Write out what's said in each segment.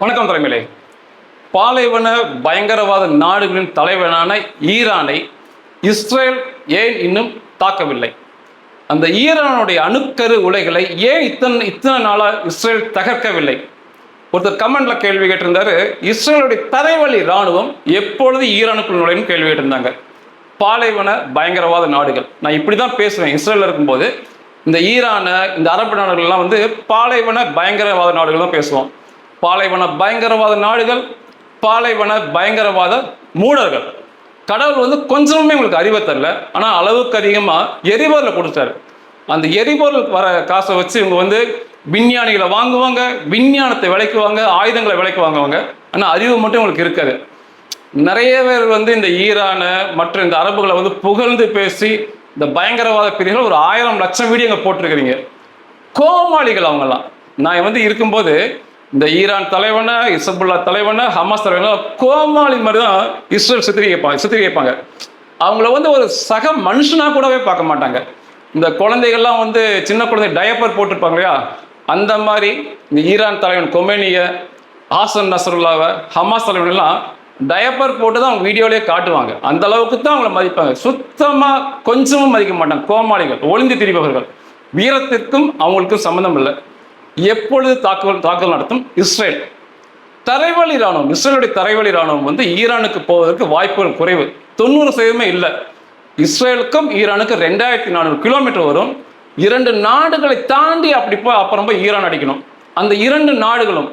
வணக்கம் தலைமையிலே. பாலைவன பயங்கரவாத நாடுகளின் தலைவனான ஈரானை இஸ்ரேல் ஏன் இன்னும் தாக்கவில்லை? அந்த ஈரானுடைய அணுக்கரு உலைகளை ஏன் இத்தனை இத்தனை நாளாக இஸ்ரேல் தகர்க்கவில்லை? ஒருத்தர் கமெண்ட்ல கேள்வி கேட்டிருந்தாரு இஸ்ரேலுடைய தரைவழி இராணுவம் எப்பொழுது ஈரானுக்குள் நுழையும் கேள்வி கேட்டிருந்தாங்க. பாலைவன பயங்கரவாத நாடுகள். நான் இப்படி தான் பேசுவேன் இஸ்ரேலில் இருக்கும்போது. இந்த ஈரானை இந்த அரபு நாடுகள்லாம் வந்து பாலைவன பயங்கரவாத நாடுகள் தான் பேசுவோம். பாலைவன பயங்கரவாத நாடுகள் பாலைவன பயங்கரவாத மூடர்கள். கடவுள் வந்து கொஞ்சமுமே உங்களுக்கு அறிவை தரல. ஆனால் அளவுக்கு அதிகமாக எரிபொருளை கொடுத்தாரு. அந்த எரிபொருள் வர காசை வச்சு இவங்க வந்து விஞ்ஞானிகளை வாங்குவாங்க விஞ்ஞானத்தை விளைக்குவாங்க ஆயுதங்களை விலைக்கு வாங்குவாங்க ஆனால் அறிவு மட்டும் உங்களுக்கு இருக்காது. நிறைய பேர் வந்து இந்த ஈரானை மற்ற இந்த அரபுகளை வந்து புகழ்ந்து பேசி இந்த பயங்கரவாத பிரிவுகள் ஒரு ஆயிரம் லட்சம் வீடியோ இங்கே போட்டிருக்கிறீங்க. கோமாளிகள் அவங்கெல்லாம். நான் வந்து இருக்கும்போது இந்த ஈரான் தலைவனை இசபுல்லா தலைவனை ஹமாஸ் தலைவனை கோமாளி மாதிரி தான் இஸ்ரேல் சித்தரிப்பாங்க சித்தரிப்பாங்க அவங்கள வந்து ஒரு சக மனுஷனாக கூடவே பார்க்க மாட்டாங்க. இந்த குழந்தைகள்லாம் வந்து சின்ன குழந்தை டயப்பர் போட்டிருப்பாங்க இல்லையா? அந்த மாதிரி இந்த ஈரான் தலைவன் கொமேனிய ஹாசன் நசருல்லாவை ஹமாஸ் தலைவனெல்லாம் டயப்பர் போட்டு தான் அவங்க வீடியோலேயே காட்டுவாங்க. அந்த அளவுக்கு தான் அவங்கள மதிப்பாங்க. சுத்தமாக கொஞ்சமும் மதிக்க மாட்டாங்க. கோமாளிகள் ஒளிந்து திரிபவர்கள். வீரத்திற்கும் அவங்களுக்கும் சம்மந்தம் இல்லை. எப்பொழுது தாக்குதல் தாக்குதல் நடத்தும்? இஸ்ரேல். தரைவழி ராணுவம் இஸ்ரேலுடைய தரைவழி ராணுவம் வந்து ஈரானுக்கு போவதற்கு வாய்ப்புகள் குறைவு. தொண்ணூறு சதவீதமே இல்லை. இஸ்ரேலுக்கும் ஈரானுக்கும் ரெண்டாயிரத்தி நானூறு கிலோமீட்டர் வரும். இரண்டு நாடுகளை தாண்டி அப்படி போய் அப்புறம் போய் ஈரான் அடிக்கணும். அந்த இரண்டு நாடுகளும்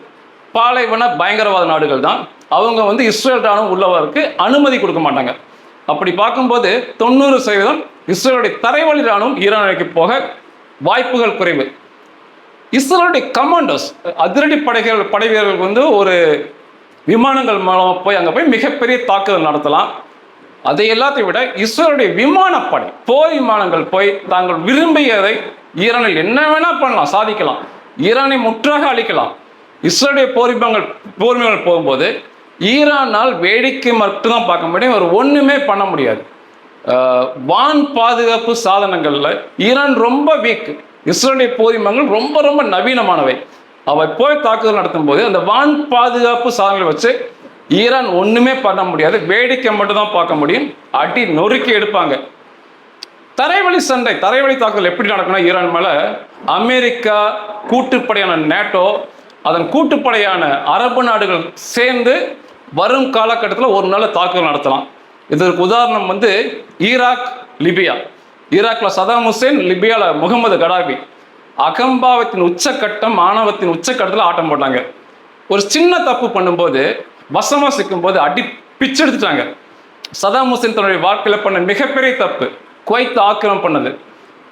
பாலைவன பயங்கரவாத நாடுகள் தான். அவங்க வந்து இஸ்ரேல் ராணுவம் உள்ளவருக்கு அனுமதி கொடுக்க மாட்டாங்க. அப்படி பார்க்கும்போது தொண்ணூறு சதவீதம் இஸ்ரேலுடைய தரைவழி ராணுவம் ஈரானுக்கு போக வாய்ப்புகள் குறைவு. இஸ்ரேலுடைய கமாண்டோஸ் அதிரடி படைகள் படை வீரர்கள் வந்து ஒரு விமானங்கள் மூலமாக போய் அங்கே போய் மிகப்பெரிய தாக்குதல் நடத்தலாம். அதை எல்லாத்தையும் விட இஸ்ரேலுடைய விமானப்படை போர் விமானங்கள் போய் தாங்கள் விரும்பியதை ஈரானில் என்ன வேணால் பண்ணலாம் சாதிக்கலாம். ஈரானை முற்றாக அழிக்கலாம். இஸ்ரேலுடைய போர் விமானங்கள் போர் விமானங்கள் போகும்போது ஈரானால் வேடிக்கை மட்டும்தான் பார்க்க முடியும் ஒரு ஒன்றுமே பண்ண முடியாது. வான் பாதுகாப்பு சாதனங்களில் ஈரான் ரொம்ப வீக்கு இஸ்ரேலிய போதிமங்கள் ரொம்ப ரொம்ப நவீனமானவை. அவை போய் தாக்குதல் நடத்தும் போது அந்த வான் பாதுகாப்பு சாதனங்களை வச்சு ஈரான் ஒன்றுமே பண்ண முடியாது. வேடிக்கை மட்டும்தான் பார்க்க முடியும். அடி நொறுக்கி எடுப்பாங்க. தரைவழி சண்டை தரைவழி தாக்குதல் எப்படி நடக்கணும் ஈரான் மேலே அமெரிக்கா கூட்டுப்படையான நேட்டோ அதன் கூட்டுப்படையான அரபு நாடுகள் சேர்ந்து வரும் காலகட்டத்தில் ஒரு நாள் தாக்குதல் நடத்தலாம். இதற்கு உதாரணம் வந்து ஈராக் லிபியா. ஈராக்ல சதாம் ஹுசேன் லிபியால முகமது கடாபி. அகம்பாவத்தின் உச்சக்கட்டம் ஆணவத்தின் உச்சக்கட்டத்தில் ஆட்டம் போட்டாங்க. ஒரு சின்ன தப்பு பண்ணும்போது வசமா சிக்கும் போது அடி பிச்சு எடுத்துட்டாங்க. சதாம் ஹுசேன் தன்னுடைய வாழ்க்கையில பண்ண மிகப்பெரிய தப்பு. குவைத் ஆக்கிரம் பண்ணது.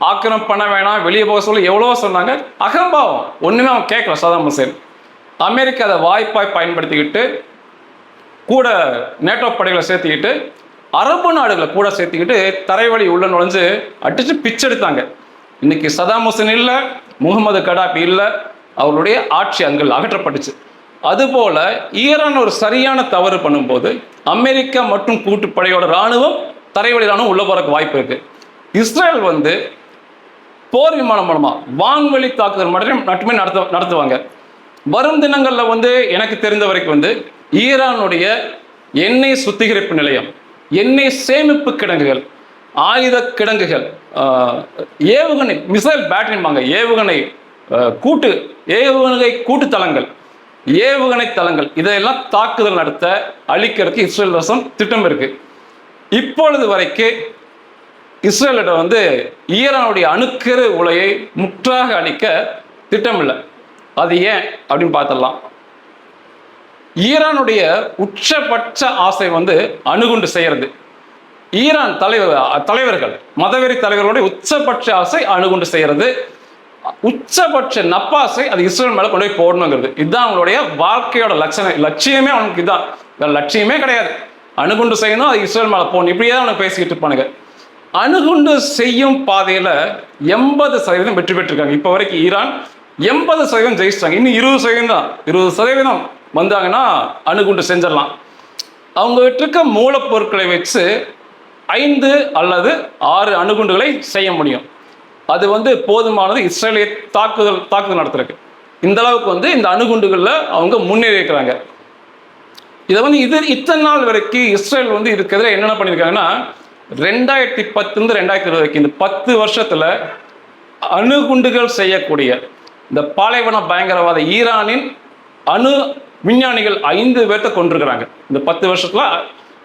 ஆக்கிரம் பண்ண வேணாம் வெளியே போக சொல்லி எவ்வளவோ சொன்னாங்க. அகம்பாவம் ஒண்ணுமே அவன் கேட்கல சதாம் ஹுசேன். அமெரிக்கா அதை வாய்ப்பாய் பயன்படுத்திக்கிட்டு கூட நேட்டோ படைகளை சேர்த்துக்கிட்டு அரபு நாடுகளை கூட சேர்த்துக்கிட்டு தரைவழி உள்ள நுழைஞ்சு அடிச்சு பிச்செடுத்தாங்க இன்னைக்கு சதாம் ஹுசன் இல்லை முகமது கடாபி இல்லை அவருடைய ஆட்சி அங்கு அகற்றப்பட்டுச்சு. அதுபோல ஈரான் ஒரு சரியான தவறு பண்ணும்போது அமெரிக்கா மற்றும் கூட்டுப்படையோட ராணுவம் தரைவழி ராணுவம் உள்ள போறக்கு வாய்ப்பு இருக்கு. இஸ்ரேல் வந்து போர் விமானம் மூலமா வான்வழி தாக்குதல் மட்டும் மட்டுமே நடத்த நடத்துவாங்க. வரும் தினங்களில் வந்து எனக்கு தெரிந்த வரைக்கும் வந்து ஈரானுடைய எண்ணெய் சுத்திகரிப்பு நிலையம் எண்ணெய் சேமிப்பு கிடங்குகள் ஆயுத கிடங்குகள் ஏவுகணை மிசைல் பேட்டரிம்பாங்க ஏவுகணை கூட்டு ஏவுகணை கூட்டு தளங்கள் ஏவுகணை தளங்கள். இதையெல்லாம் தாக்குதல் நடத்த அழிக்கிறதுக்கு இஸ்ரேல் வசம் திட்டம் இருக்கு. இப்பொழுது வரைக்கும் இஸ்ரேலிடம் வந்து ஈரானுடைய அணுக்கரு உலையை முற்றாக அழிக்க திட்டமில்லை அது ஏன் அப்படின்னு பார்த்துடலாம். ஈரானுடைய உச்சபட்ச ஆசை வந்து அணுகுண்டு செய்கிறது. ஈரான் தலைவர் தலைவர்கள் மதவெறி தலைவர்களுடைய உச்சபட்ச ஆசை அணுகுண்டு செய்கிறது. உச்சபட்ச நப்பாசை அது இஸ்ரேல் மேலே கொண்டு போய் போடணுங்கிறது. இதுதான் அவங்களுடைய வாழ்க்கையோட லட்சணம். லட்சியமே அவனுக்கு இதுதான். வேற லட்சியமே கிடையாது. அணுகுண்டு செய்யணும் அது இஸ்ரேல் மேலே போகணும் இப்படியே தான் அவனுக்கு பேசிக்கிட்டு இருப்பானுங்க. அணுகுண்டு செய்யும் பாதையில் எண்பது சதவீதம் வெற்றி பெற்றிருக்காங்க. இப்போ வரைக்கும் ஈரான் எண்பது சதவீதம் ஜெயிச்சிட்டாங்க. இன்னும் இருபது சதவீதம் தான். இருபது சதவீதம். வந்தாங்கன்னா அணுகுண்டு செஞ்சிடலாம். அவங்க இருக்க மூலப்பொருட்களை வச்சு ஐந்து அல்லது ஆறு அணுகுண்டுகளை செய்ய முடியும். அது வந்து போதுமானது இஸ்ரேலிய தாக்குதல் தாக்குதல் நடத்துறதுக்கு. இந்த அளவுக்கு வந்து இந்த அணுகுண்டுகளில் அவங்க முன்னேறி இருக்கிறாங்க இதை வந்து இது இத்தனை நாள் வரைக்கும் இஸ்ரேல் வந்து இதுக்கு எதிராக என்னென்ன பண்ணியிருக்காங்கன்னா ரெண்டாயிரத்தி பத்துலேருந்து ரெண்டாயிரத்தி இருபது வரைக்கும் இந்த பத்து வருஷத்தில் அணுகுண்டுகள் செய்யக்கூடிய இந்த பாலைவன பயங்கரவாத ஈரானின் அணு விஞ்ஞானிகள் ஐந்து பேர்த்த கொண்டிருக்கிறாங்க இந்த பத்து வருஷத்துல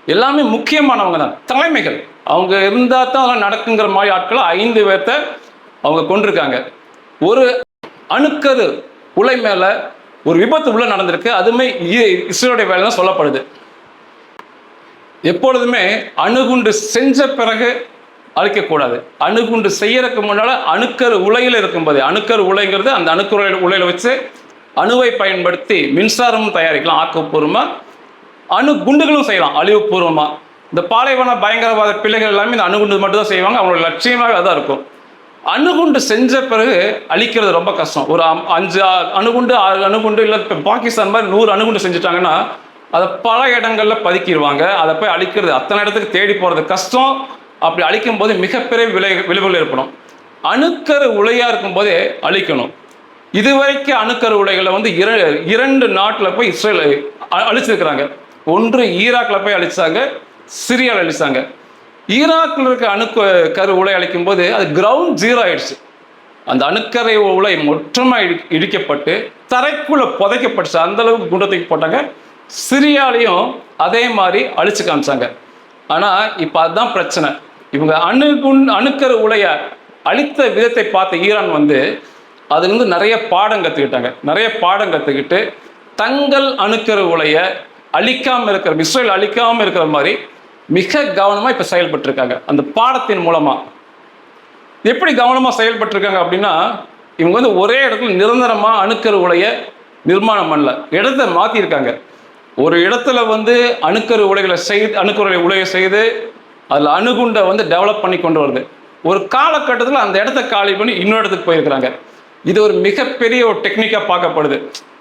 எல்லாமே முக்கியமானவங்க தான். தலைமைகள். அவங்க இருந்தால் தான் அதெல்லாம் நடக்குங்கிற மாதிரி ஆட்களை ஐந்து பேர்த்த அவங்க கொண்டிருக்காங்க ஒரு அணுக்கரு உலை மேல ஒரு விபத்து உள்ள நடந்திருக்கு. அதுவுமே இ- வேலை தான் சொல்லப்படுது. எப்பொழுதுமே அணுகுண்டு செஞ்ச பிறகு அழிக்கக்கூடாது. அணுகுண்டு செய்யறதுக்கு முன்னால அணுக்கரு உலையில் இருக்கும்போது அணுக்கரு உலைங்கிறது அந்த அணுக்கரு உலையில் உலையில வச்சு அணுவை பயன்படுத்தி மின்சாரமும் தயாரிக்கலாம் ஆக்கப்பூர்வமாக அணு குண்டுகளும் செய்யலாம் அழிவுபூர்வமாக இந்த பாலைவன பயங்கரவாத பிள்ளைகள் எல்லாமே இந்த அணுகுண்டு மட்டும் தான் செய்வாங்க அவங்களோட லட்சியமாக அதான் இருக்கும். அணுகுண்டு செஞ்ச பிறகு அழிக்கிறது ரொம்ப கஷ்டம். ஒரு அம்- அஞ்சு அணுகுண்டு ஆறு அணுகுண்டு இல்லை இப்போ பாகிஸ்தான் மாதிரி நூறு அணுகுண்டு செஞ்சுட்டாங்கன்னா அதை பல இடங்களில் பதுக்கிடுவாங்க. அதை போய் அழிக்கிறது அத்தனை இடத்துக்கு தேடி போகிறது கஷ்டம். அப்படி அழிக்கும் போது மிகப்பெரிய விளை விளைவுகள் ஏற்படும். அணுக்கரு உலையாக இருக்கும்போதே அழிக்கணும். இதுவரைக்கும் அணுக்கரு உலைகளை வந்து இர இரண்டு நாட்டில் போய் இஸ்ரேல் அழிச்சிருக்கிறாங்க. ஒன்று ஈராக்ல போய் அழிச்சாங்க சிரியாவில் அழிச்சாங்க. ஈராக்கில் இருக்க அணுக்க கரு உலை அழிக்கும் போது அது கிரவுண்ட் ஜீரோ ஆயிடுச்சு. அந்த அணுக்கரை உலை மொற்றமாக இடி இடிக்கப்பட்டு தரைக்குள்ள புதைக்கப்பட்டுச்சு. அந்த அளவுக்கு குண்டத்துக்கு போட்டாங்க. சிரியாலையும் அதே மாதிரி அழிச்சு காமிச்சாங்க. ஆனால் இப்போ அதுதான் பிரச்சனை. இவங்க அணு குண் அணுக்கரு உலையை அழித்த விதத்தை பார்த்த ஈரான் வந்து அதுலேருந்து நிறைய பாடம் கற்றுக்கிட்டாங்க நிறைய பாடம் கற்றுக்கிட்டு தங்கள் அணுக்கரு உலைய அழிக்காமல் இருக்கிற இஸ்ரேல் அழிக்காமல் இருக்கிற மாதிரி மிக கவனமாக இப்போ செயல்பட்டுருக்காங்க. அந்த பாடத்தின் மூலமாக எப்படி கவனமாக செயல்பட்டிருக்காங்க அப்படின்னா இவங்க வந்து ஒரே இடத்துல நிரந்தரமாக அணுக்கரு உலைய நிர்மாணம் பண்ணல. இடத்த மாற்றிருக்காங்க ஒரு இடத்துல வந்து அணுக்கரு உலைகளை செய்து அணுக்கரு உலையை செய்து அதில் அணுகுண்டை வந்து டெவலப் பண்ணி கொண்டு வருது. ஒரு காலகட்டத்தில் அந்த இடத்த காலி பண்ணி இன்னொரு இடத்துக்கு போயிருக்கிறாங்க. இது ஒரு மிகப்பெரிய ஒரு டெக்னிக்காக பார்க்கப்படுது.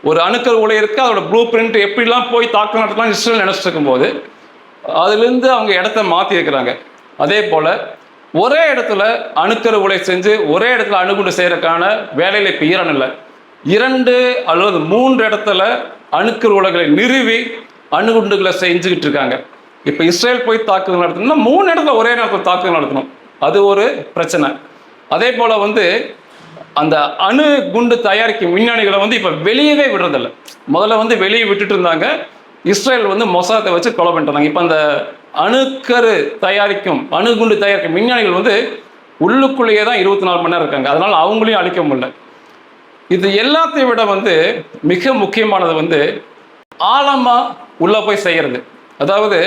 ஒரு அணுக்கர் உலை இருக்கு அதோட ப்ளூ பிரிண்ட் எப்படிலாம் போய் தாக்கம் நடத்தலாம் இஸ்ரேல் நினைச்சிட்டு இருக்கும்போது அதுலேருந்து அவங்க இடத்த மாற்றி இருக்கிறாங்க அதே போல் ஒரே இடத்துல அணுக்கரு உலை செஞ்சு ஒரே இடத்துல அணுகுண்டு செய்கிறதுக்கான வேலையில் இப்போ ஈரான் இல்லை. இரண்டு அல்லது மூன்று இடத்துல அணுக்கரு உலைகளை நிறுவி அணுகுண்டுகளை செஞ்சுக்கிட்டு இருக்காங்க. இப்போ இஸ்ரேல் போய் தாக்குதல் நடத்தணும்னா மூணு இடத்துல ஒரே நேரத்தில் தாக்குதல் நடத்தணும். அது ஒரு பிரச்சனை. அதே போல் வந்து அந்த அணு குண்டு தயாரிக்கும் விஞ்ஞானிகளை வந்து இப்போ வெளியவே விடுறதில்ல. முதல்ல வந்து வெளியே விட்டுட்டு இருந்தாங்க. இஸ்ரேல் வந்து மொசாத்தை வச்சு கொலை பண்ணிட்டாங்க. இப்போ அந்த அணுக்கரு தயாரிக்கும் அணுகுண்டு தயாரிக்கும் விஞ்ஞானிகள் வந்து உள்ளுக்குள்ளேயே தான் இருபத்தி நாலு மணி நேரம் இருக்காங்க. அதனால் அவங்களையும் அழிக்க முடியல. இது எல்லாத்தையும் விட வந்து மிக முக்கியமானது வந்து ஆழமாக உள்ளே போய் செய்கிறது அதாவது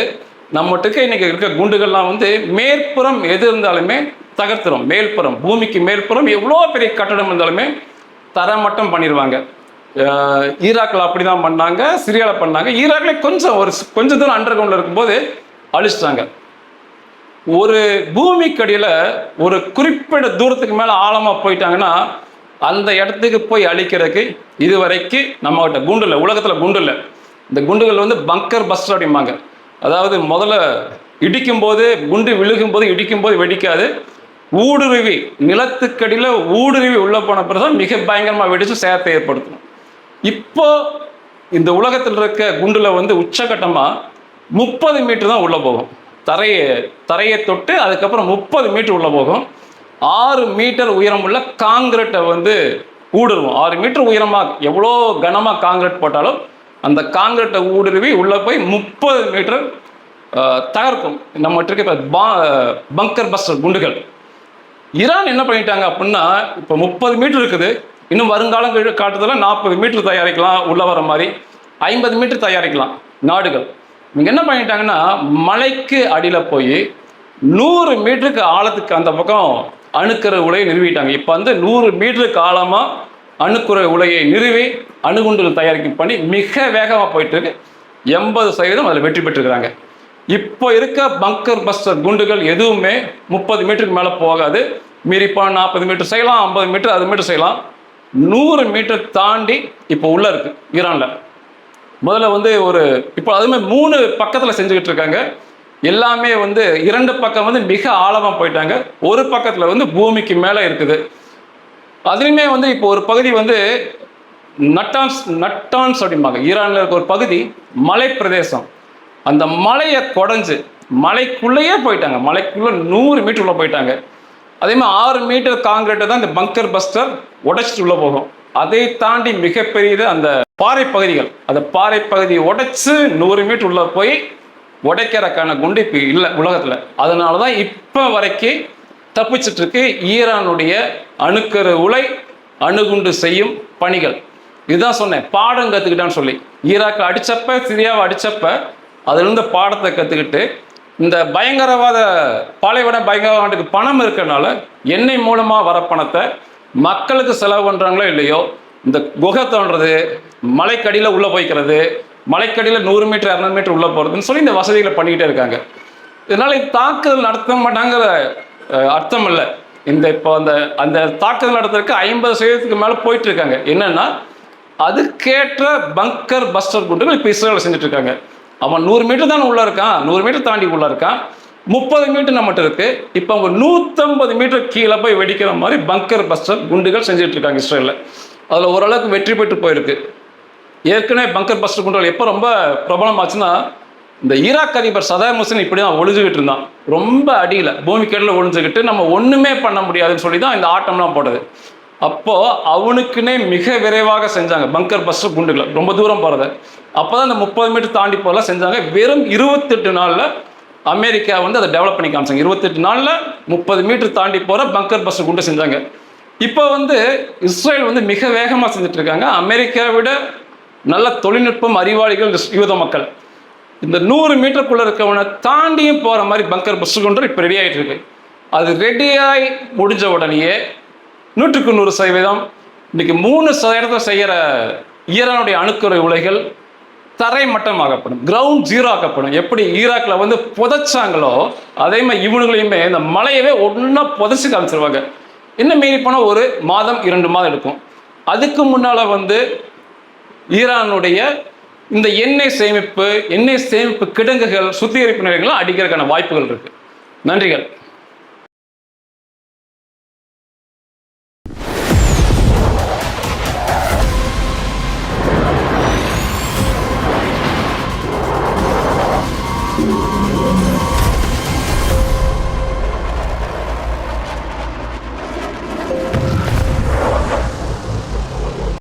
நம்மட்டுக்கு இன்னைக்கு இருக்க குண்டுகள்லாம் வந்து மேற்புறம் எது இருந்தாலுமே தகர்த்துரும் மேல்புறம் பூமிக்கு மேல்புறம் எவ்வளோ பெரிய கட்டடம் இருந்தாலுமே தரமட்டம் பண்ணிடுவாங்க ஈராக்கில் அப்படி தான் பண்ணாங்க சிரியாவில் பண்ணாங்க. ஈராக்ல கொஞ்சம் ஒரு கொஞ்சம் கொஞ்ச தூரம் அண்டர் கிரவுண்டில் இருக்கும்போது அழிச்சிட்டாங்க. ஒரு பூமிக்கடியில் ஒரு குறிப்பிட்ட தூரத்துக்கு மேலே ஆழமாக போயிட்டாங்கன்னா அந்த இடத்துக்கு போய் அழிக்கிறதுக்கு இதுவரைக்கும் வரைக்கும் கிட்ட குண்டு இல்லை உலகத்தில் குண்டு இல்லை. இந்த குண்டுகள் வந்து பங்கர் பஸ்டர் அப்படிம்பாங்க. அதாவது முதல்ல இடிக்கும் போது குண்டு விழுகும் போது இடிக்கும் போது வெடிக்காது. ஊடுருவி நிலத்துக்கடியில் ஊடுருவி உள்ளே போன பிறகுதான் மிக பயங்கரமாக வெடித்து சேதத்தை ஏற்படுத்தும் இப்போ இந்த உலகத்தில் இருக்க குண்டில் வந்து உச்சகட்டமாக முப்பது மீட்டர் தான் உள்ளே போகும். தரையை தரையை தொட்டு அதுக்கப்புறம் முப்பது மீட்டர் உள்ளே போகும். ஆறு மீட்டர் உயரமுள்ள காங்கிரீட்டை வந்து ஊடுருவோம். ஆறு மீட்டர் உயரமாக எவ்வளோ கனமாக காங்கிரீட் போட்டாலும் அந்த காங்கிரீட்டை ஊடுருவி உள்ளே போய் முப்பது மீட்டர் தகர்க்கும். நம்மகிட்ட இருக்க இப்போ பா- பங்கர் பஸ்டர் குண்டுகள். ஈரான் என்ன பண்ணிட்டாங்க அப்படின்னா இப்போ முப்பது மீட்டர் இருக்குது. இன்னும் வருங்காலம் காட்டுறதுல நாற்பது மீட்டர் தயாரிக்கலாம் உள்ள வர மாதிரி. ஐம்பது மீட்டர் தயாரிக்கலாம் நாடுகள். இவங்க என்ன பண்ணிட்டாங்கன்னா மலைக்கு அடியில் போய் நூறு மீட்டருக்கு ஆழத்துக்கு அந்த பக்கம் அணுக்கிற உலையை நிறுவிட்டாங்க. இப்போ வந்து நூறு மீட்டருக்கு ஆழமாக அணுக்குற உலையை நிறுவி அணுகுண்டுகள் தயாரிக்கும் பணி மிக வேகமாக போயிட்டு இருக்கு. எண்பது சதவீதம் அதில் வெற்றி பெற்றுக்கிறாங்க இப்போ இருக்க பங்கர் பஸ்டர் குண்டுகள் எதுவுமே முப்பது மீட்டருக்கு மேலே போகாது. மீறிப்பா நாற்பது மீட்டர் செய்யலாம் ஐம்பது மீட்டர் அது மீட்டர் செய்யலாம். நூறு மீட்டர் தாண்டி இப்போ உள்ளே இருக்கு ஈரானில். முதல்ல வந்து ஒரு இப்போ அதுமே மூணு பக்கத்தில் செஞ்சுக்கிட்டு இருக்காங்க. எல்லாமே வந்து இரண்டு பக்கம் வந்து மிக ஆழமாக போயிட்டாங்க. ஒரு பக்கத்தில் வந்து பூமிக்கு மேலே இருக்குது. அதுலேயுமே வந்து இப்போ ஒரு பகுதி வந்து நட்டான்ஸ் நட்டான்ஸ் அப்படிம்பாங்க. ஈரானில் இருக்க ஒரு பகுதி மலை பிரதேசம் அந்த மலையை குடஞ்சு மலைக்குள்ளேயே போயிட்டாங்க. மலைக்குள்ள நூறு மீட்டர் உள்ள போயிட்டாங்க. அதே மாதிரி ஆறு மீட்டர் காங்கிரீட்டை தான் இந்த பங்கர் பஸ்டர் உடைச்சிட்டு உள்ள போகும். அதை தாண்டி மிகப்பெரியது அந்த பாறை பகுதிகள். அந்த பாறை பகுதியை உடைச்சு நூறு மீட்டர் உள்ள போய் உடைக்கிறக்கான குண்டு இப்போ இல்லை உலகத்தில். அதனால தான் இப்போ வரைக்கும் தப்பிச்சிட்டு இருக்கு ஈரானுடைய அணுக்கரு உலை அணுகுண்டு செய்யும் பணிகள். இதுதான் சொன்னேன். பாடம் கற்றுக்கிட்டான்னு சொல்லி. ஈராக்கை அடித்தப்ப சிரியாவை அடித்தப்போ அதிலிருந்து பாடத்தை கற்றுக்கிட்டு இந்த பயங்கரவாத பாலைவன பயங்கரவாதத்துக்கு பணம் இருக்கிறனால எண்ணெய் மூலமாக வர பணத்தை மக்களுக்கு செலவு பண்ணுறாங்களோ இல்லையோ இந்த குகை தோன்றது மலைக்கடியில் உள்ளே போய்க்கிறது மலைக்கடியில் நூறு மீட்டர் இரநூறு மீட்டர் உள்ளே போகிறதுன்னு சொல்லி இந்த வசதிகளை பண்ணிக்கிட்டே இருக்காங்க. இதனால் தாக்குதல் நடத்த மாட்டாங்கிற அர்த்தம் இல்லை. இந்த இப்போ அந்த அந்த தாக்குதல் நடத்துறதுக்கு ஐம்பது சதவீதத்துக்கு மேலே போயிட்டு இருக்காங்க. என்னன்னா அதுக்கேற்ற பங்கர் பஸ்டர் குண்டுகள் இப்போ இஸ்ரேலில் செஞ்சுட்டு இருக்காங்க. அவன் நூறு மீட்டர் தான் உள்ள இருக்கான்? நூறு மீட்டர் தாண்டி உள்ள இருக்கான். முப்பது மீட்டர் நம்மகிட்ட இருக்கு. இப்போ அவங்க நூற்றம்பது மீட்டர் கீழே போய் வெடிக்கிற மாதிரி பங்கர் பஸ்டர் குண்டுகள் செஞ்சுட்டு இருக்காங்க இஸ்ரேலில். அதில் ஓரளவுக்கு வெற்றி பெற்று போயிருக்கு. ஏற்கனவே பங்கர் பஸ்டர் குண்டுகள் எப்போ ரொம்ப பிரபலமாச்சுன்னா இந்த ஈராக் அதிபர் சதாம் ஹுசேன் இப்படி தான் ஒழிஞ்சுக்கிட்டு இருந்தான். ரொம்ப அடியில் பூமிக்கடியில் ஒளிஞ்சுக்கிட்டு நம்ம ஒன்றுமே பண்ண முடியாதுன்னு சொல்லி தான் இந்த ஆட்டம்லாம் போட்டது. அப்போது அவனுக்குன்னே மிக விரைவாக செஞ்சாங்க. பங்கர் பஸ்டர் குண்டுகளை. ரொம்ப தூரம் போகிறத அப்போ தான் இந்த முப்பது மீட்டர் தாண்டி போகலாம் செஞ்சாங்க. வெறும் இருபத்தெட்டு நாளில் அமெரிக்கா வந்து அதை டெவலப் பண்ணி காமிச்சாங்க. இருபத்தெட்டு நாளில் முப்பது மீட்டர் தாண்டி போகிற பங்கர் பஸ்டர் குண்டு செஞ்சாங்க. இப்போ வந்து இஸ்ரேல் வந்து மிக வேகமாக செஞ்சுட்டு இருக்காங்க. அமெரிக்காவை விட நல்ல தொழில்நுட்பம் அறிவாளிகள் யூத மக்கள். இந்த நூறு மீட்டருக்குள்ளே இருக்கவனை தாண்டியும் போகிற மாதிரி பங்கர் பஸ்ஸு குண்டு இப்போ ரெடி ஆகிட்டு இருக்கு. அது ரெடியாகி முடிஞ்ச உடனேயே நூற்றுக்கு நூறு சதவீதம் இன்றைக்கி மூணு சதவீதத்தை செய்கிற ஈரானுடைய அணுக்குறை உலைகள் தரை மட்டமாகப்படும் கிரவுண்ட் ஜீரோ ஆக்கப்படும். எப்படி ஈராக்கில் வந்து புதைச்சாங்களோ அதே மாதிரி இவனுங்களையுமே இந்த மலையவே ஒன்றா புதைச்சி காமிச்சிருவாங்க. இன்னும் மீறி போனால் ஒரு மாதம் இரண்டு மாதம் எடுக்கும். அதுக்கு முன்னால் வந்து ஈரானுடைய இந்த எண்ணெய் சேமிப்பு எண்ணெய் சேமிப்பு கிடங்குகள் சுத்திகரிப்பு நிலையங்கள்லாம் அடிக்கிறதுக்கான வாய்ப்புகள் இருக்குது நன்றிகள்.